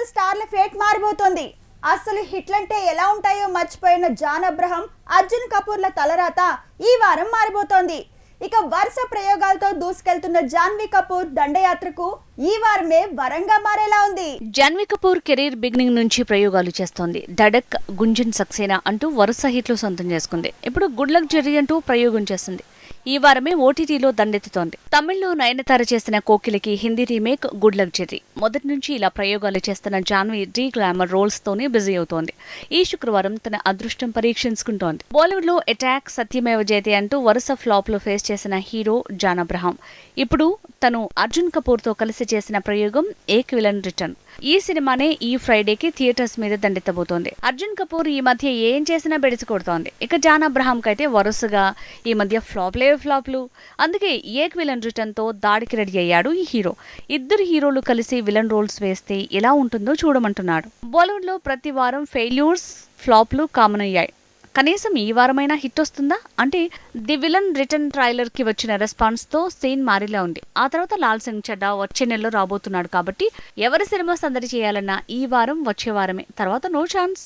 మూడు స్టార్ల ఫేట్ మారిపోతుంది. అసలు హిట్లంటే ఎలా ఉంటాయో మర్చిపోయిన జాన్ అబ్రహం అర్జున్ కపూర్ల తలరాత ఈ వారం మారిపోతోంది. ఇక వరుస ప్రయోగాలతో దూసుకెళ్తున్న జాన్వీ కపూర్ దండయాత్రకు ఈ వారమే వరంగా మారేలా ఉంది. జాన్వీ కపూర్ కెరీర్ బిగినింగ్ నుంచి ప్రయోగాలు చేస్తోంది. డడక్ గుంజన్ సక్సేనా అంటూ వరుస హిట్లు సొంతం చేసుకుంది. ఇప్పుడు గుడ్ లక్ జెర్రీ అంటూ ప్రయోగం చేస్తుంది. ఈ వారమే ఓటీటీలో దండెత్తుతోంది. తమిళ్ళో నయనతార చేసిన కోకిలకి Hindi remake good luck Jerry. మొదటి నుంచి ఇలా ప్రయోగాలు చేస్తున్న జాన్వీ డీ గ్లామర్ రోల్స్ తోనే బిజీ అవుతోంది. ఈ శుక్రవారం తన అదృష్టం పరీక్షించుకుంటోంది. బాలీవుడ్లో అటాక్ సత్యమేవ జయతే అంటూ వరుస ఫ్లాప్లో ఫేస్ చేసిన హీరో జాన్ అబ్రహాం. ఇప్పుడు తను అర్జున్ కపూర్తో కలిసి చేసిన ప్రయోగం ఏక్ విలన్ రిటర్న్. ఈ సినిమానే ఈ ఫ్రైడేకి థియేటర్స్ మీద దండెత్తబోతోంది. అర్జున్ కపూర్ ఈ మధ్య ఏం చేసినా బెడిసి కొడుతోంది. ఇక జాన్ అబ్రహాంకి కైతే వరుసగా ఈ మధ్య ఫ్లాప్లే ఫ్లాప్లు. అందుకే ఏక్ విలన్ రిటర్న్తో దాడికి రెడీ అయ్యాడు ఈ హీరో. ఇద్దరు హీరోలు కలిసి విలన్ రోల్స్ వేస్తే ఎలా ఉంటుందో చూడమంటున్నాడు. బాలీవుడ్లో ప్రతి వారం ఫెయిల్యూర్స్ ఫ్లాప్లు కామన్ అయ్యాయి కనీసం ఈ వారమైనా హిట్ వస్తుందా? అంటే ది విలన్ రిటర్న్ ట్రైలర్కి వచ్చిన రెస్పాన్స్తో సీన్ మారిలా ఉంది. ఆ తర్వాత లాల్ సింగ్ చడ్డా వచ్చే నెలలో రాబోతున్నాడు కాబట్టి ఎవరి సినిమా సందడి చేయాలన్నా ఈ వారం వచ్చే వారమే. తర్వాత నో ఛాన్స్.